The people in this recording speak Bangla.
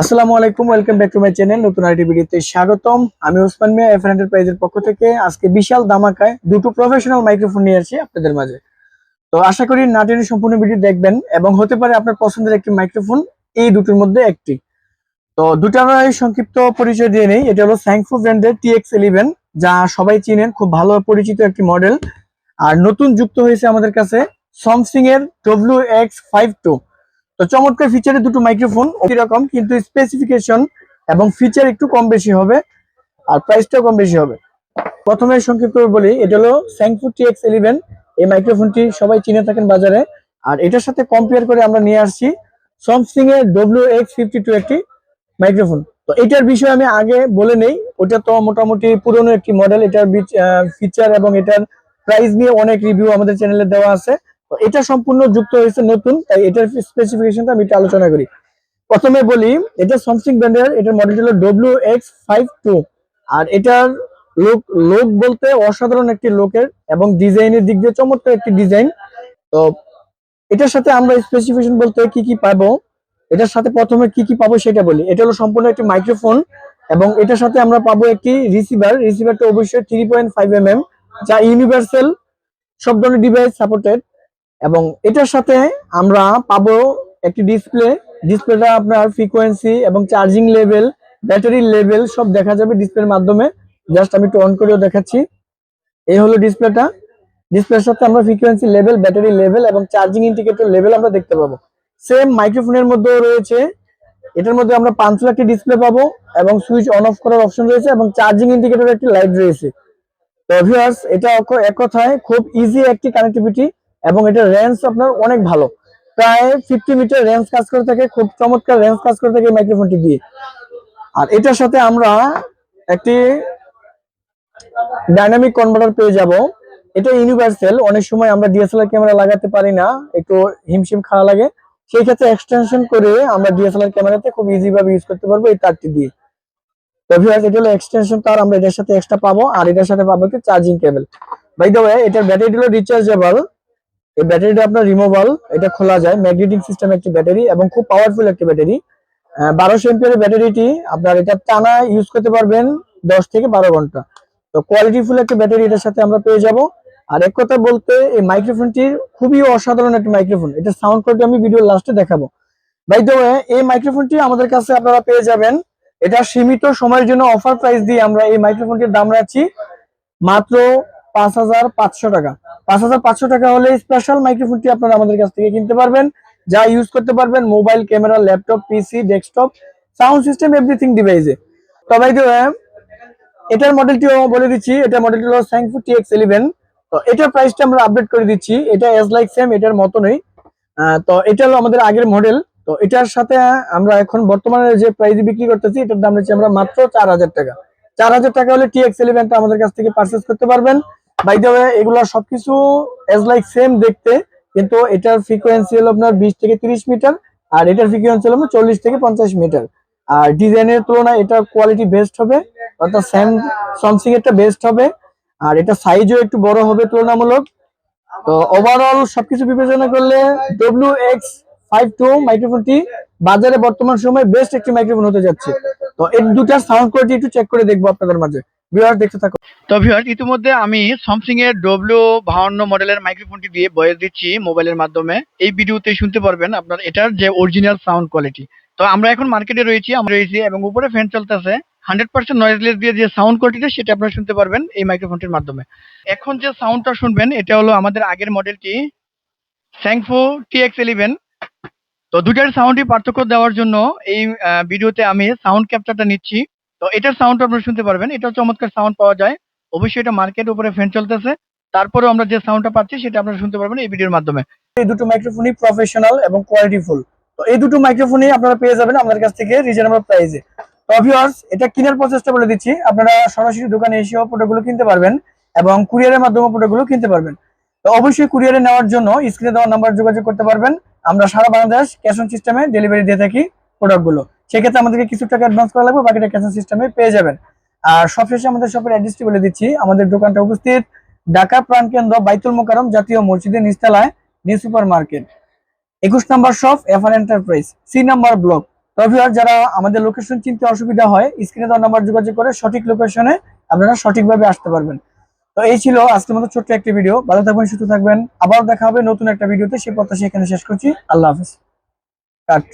আসসালামু আলাইকুম, welcome back to my channel, নতুন আরেকটি ভিডিওতে স্বাগতম। আমি ওসমান মিয়া এফ এন্টারপ্রাইজের পক্ষ থেকে আজকে বিশাল দামাকায় দুটো প্রফেশনাল মাইক্রোফোন নিয়ে আসছি আপনাদের মাঝে। তো আশা করি নাটের সম্পূর্ণ ভিডিও দেখবেন এবং হতে পারে আপনার পছন্দের একটি মাইক্রোফোন এই দুটোর মধ্যে একটি। তো দুটার সংক্ষিপ্ত পরিচয় দিয়ে নেই। এটা হলো স্যাংফো ব্র্যান্ডের টিএক্স ইলেভেন যা সবাই চিনেন, খুব ভালো পরিচিত একটি মডেল আর নতুন যুক্ত হয়েছে আমাদের কাছে সমসিং এর ডব্লিউ এক্স ফাইভ টু তো চমৎকার ফিচারের দুটো মাইক্রোফোন রকম, কিন্তু স্পেসিফিকেশন এবং ফিচার একটু কম বেশি হবে আর প্রাইসটাও কম বেশি হবে। প্রথমে সংক্ষিপ্ত বলি, এটা হলো স্যাংফু টিএক্স ইলেভেন এই মাইক্রোফোনটি সবাই চিনে থাকেন বাজারে। আর এটার সাথে কম্পেয়ার করে আমরা নিয়ে আসছি সমসিং এর ডব্লিউ এক্স ফিফটি টু একটি মাইক্রোফোন তো এটার বিষয়ে আমি আগে বলে নেই, ওটা তো মোটামুটি পুরনো একটি মডেল এটার ফিচার এবং এটার প্রাইস নিয়ে অনেক রিভিউ আমাদের চ্যানেলে দেওয়া আছে। এটা সম্পূর্ণ যুক্ত হয়েছে নতুন, তাই এটার স্পেসিফিকেশনটা আমি একটু আলোচনা করি। প্রথমে বলি, এটা স্যামসাং ব্র্যান্ডের এটার মডেলটা হলো ডব্লিউ এক্স ফাইভ টু আর এটার লোক লোক বলতে অসাধারণ একটি লোকের এবং ডিজাইনের দিক দিয়ে চমৎকার একটি ডিজাইন। তো এটার সাথে আমরা স্পেসিফিকেশন বলতে কি কি পাবো? এটার সাথে প্রথমে কি কি পাবো সেটা বলি। এটা হলো সম্পূর্ণ একটি মাইক্রোফোন এবং এটার সাথে আমরা পাবো একটি রিসিভার রিসিভারটা অবশ্যই three point five M M যা ইউনিভার্সাল সব ধরনের ডিভাইস সাপোর্টেড এবং এটার সাথে আমরা পাবো একটি ডিসপ্লে ডিসপ্লেটা আপনার ফ্রিকোয়েন্সি এবং চার্জিং লেভেল ব্যাটারি লেভেল সব দেখা যাবে ডিসপ্লের মাধ্যমে। জাস্ট আমি একটু অন করেও দেখাচ্ছি। এই হলো ডিসপ্লেটা ডিসপ্লের সাথে আমরা ফ্রিকোয়েন্সি লেভেল ব্যাটারি লেভেল এবং চার্জিং ইন্ডিকেটর লেভেল আমরা দেখতে পাবো। সেম মাইক্রোফোনের মধ্যেও রয়েছে। এটার মধ্যে আমরা পাঁচশো একটি ডিসপ্লে পাবো এবং সুইচ অন অফ করার অপশন রয়েছে এবং চার্জিং ইন্ডিকেটর একটি লাইট রয়েছে। তো এটা এক কথায় খুব ইজি একটি কানেক্টিভিটি এবং এটা রেঞ্জ আপনার অনেক ভালো। প্রায় ফিফটি মিটার রেঞ্জ কাজ করে থাকে, খুব চমৎকার রেঞ্জ কাজ করে থাকে মাইক্রোফোনটি দিয়ে। আর এটার সাথে আমরা একটি ডাইনামিক কনভার্টার পেয়ে যাব। এটা ইউনিভার্সাল অনেক সময় আমরা ডিএসএলআর ক্যামেরা লাগাতে পারি না, একটু হিমশিম খাওয়া লাগে। সেই ক্ষেত্রে এক্সটেনশন করে আমরা ডিএসএলআর ক্যামেরাতে খুব ইজি ভাবে ইউজ করতে পারব এই তারটি দিয়ে। এক্সটেনশন আমরা এটার সাথে এক্সট্রা পাবো, আর এটার সাথে পাবো চার্জিং কেবল বাই দ্য এটার ব্যাটারি হলো রিচার্জেবল এই ব্যাটারিটা আপনার রিমুভাল এটা খোলা যায়। ম্যাগনেটিক সিস্টেম একটি ব্যাটারি এবং খুব পাওয়ারফুল একটি ব্যাটারি। বারোশো এমপিয়ারের ব্যাটারিটি, আপনার এটা টানা ইউজ করতে পারবেন দশ থেকে বারো ঘণ্টা। তো কোয়ালিটিফুল একটা ব্যাটারি এটার সাথে আমরা পেয়ে যাব। আর এক কথা বলতে, এই মাইক্রোফোনটির খুবই অসাধারণ একটা মাইক্রোফোন এটা সাউন্ড কোয়ালিটি আমি ভিডিও লাস্টে দেখাবো। বাই দ্য এই মাইক্রোফোনটি আমাদের কাছে আপনারা পেয়ে যাবেন। এটা সীমিত সময়ের জন্য অফার প্রাইস দিয়ে আমরা এই মাইক্রোফোনটির দাম রাখছি। মাত্র পাঁচ হাজার পাঁচশো টাকা। পাঁচ হাজার পাঁচশো টাকা হলে স্পেশাল মাইক্রোফোনটি আপনারা কাছ থেকে কিনতে পারবেন। যা ইউজ করতে পারবেন mobile camera laptop PC desktop sound system everything ডিভাইসে তবে এটার মডেলটিও বলে দিচ্ছি। এটা মডেলটি হলো স্যাংফু টিএক্স ইলেভেন তো এটার প্রাইসটা আমরা আপডেট করে দিচ্ছি। এটা এস লাইক সেম এটার মতনই। তো এটা হলো আমাদের আগের মডেল তো এটার সাথে আমরা এখন বর্তমানে যে প্রাইসে বিক্রি করতেছি, এটার দাম হচ্ছে আমরা মাত্র চার হাজার টাকা। চার হাজার টাকা হলে টিএক্স ইলেভেনটা আমাদের কাছ থেকে পারচেস করতে পারবেন। বাই দ্য ওয়ে এগুলো সবকিছু এজ লাইক সেম দেখতে, কিন্তু এটার ফ্রিকোয়েন্সি হলো আপনার বিশ থেকে তিরিশ মিটার আর এটার ফ্রিকোয়েন্সি হলো আপনার চল্লিশ থেকে পঞ্চাশ মিটার আর ডিজাইনের তুলনায় এটা কোয়ালিটি বেস্ট হবে, অর্থাৎ স্যাম স্যামসিং এরটা বেস্ট হবে। আর এটা সাইজও একটু বড় হবে তুলনামূলক। তো ওভারঅল সবকিছু বিবেচনা করলে ডব্লিউ এক্স ফাইভ টু মাইক্রোফোনটি বাজারে বর্তমান সময়ে বেস্ট একটি মাইক্রোফোন হতে যাচ্ছে। তো এর দুটার সাউন্ড কোয়ালিটি একটু চেক করে দেখব আপনাদের মাঝে। তো ইতিমধ্যে আমি স্যামসাং এর ডব্লিউ বাহান্ন মডেলের মাইক্রোফোনটি দিয়ে ভয়েস দিচ্ছি মোবাইলের মাধ্যমে। এই ভিডিওতে শুনতে পারবেন আপনার এটার যে অরিজিনাল সাউন্ড কোয়ালিটি তো আমরা এখন মার্কেটে রয়েছি, আমরা রয়েছি এবং উপরে ফ্যান চলতেছে। হান্ড্রেড পার্সেন্ট নয়েজলেস দিয়ে যে সাউন্ড কোয়ালিটিটা সেটা আপনারা শুনতে পারবেন এই মাইক্রোফোনটির মাধ্যমে। এখন যে সাউন্ডটা শুনবেন, এটা হলো আমাদের আগের মডেলটি স্যাংফো টিএক্স ইলেভেন তো দুটার সাউন্ডই পার্থক্য দেওয়ার জন্য এই ভিডিওতে আমি সাউন্ড ক্যাপচারটা নিচ্ছি। তো এটার সাউন্ড আপনারা শুনতে পারবেন। এটাও চমৎকার সাউন্ড পাওয়া যায়। অবশ্যই এটা মার্কেট উপরে ফ্যান চলতেছে। তারপরেও আমরা যে সাউন্ডটা পাচ্ছি, সেটা আপনারা শুনতে পারবেন এই ভিডিওর মাধ্যমে। এই দুটো মাইক্রোফোনই প্রফেশনাল এবং কোয়ালিটিফুল তো এই দুটো মাইক্রোফোনই আপনারা পেয়ে যাবেন আমাদের কাছ থেকে রিজনেবল প্রাইসে তো ভিউয়ার্স এটা কেনার প্রসেসটা বলে দিচ্ছি। আপনারা সরাসরি দোকানে এসেও প্রোডাক্টগুলো কিনতে পারবেন এবং কুরিয়ারের মাধ্যমে প্রোডাক্টগুলো কিনতে পারবেন। তো অবশ্যই কুরিয়ারে নেওয়ার জন্য স্ক্রিনে দেওয়া নাম্বার যোগাযোগ করতে পারবেন। আমরা সারা বাংলাদেশ ক্যাশ অন সিস্টেমে ডেলিভারি দিয়ে থাকি প্রোডাক্টগুলো সেক্ষেত্রে আমাদেরকে কিছু টাকা অ্যাডভান্স করা লাগবে, বাকিটা ক্যাশ সিস্টেমে পেয়ে যাবেন। আর সবশেষে আমাদের শপের অ্যাড্রেসটি বলে দিচ্ছি। আমাদের দোকানটা উপস্থিত। ঢাকা প্রাণকেন্দ্র বাইতুল মোকারম জাতীয় মসজিদের নিচতলায় নিউ সুপার মার্কেট একুশ number shop FR enterprise C number block তো ভিউয়ার যারা আমাদের লোকেশন চিনতে অসুবিধা হয় স্ক্রিনে দেওয়া নাম্বার যোগাযোগ করে সঠিক লোকেশনে আপনারা সঠিকভাবে আসতে পারবেন। তো এই ছিল আজকের মতো ছোট্ট একটি ভিডিও ভালো থাকবেন, সুস্থ থাকবেন। আবার দেখা হবে নতুন একটা ভিডিওতে সেই প্রত্যাশা এখানে শেষ করছি। আল্লাহ হাফিজ। কাট।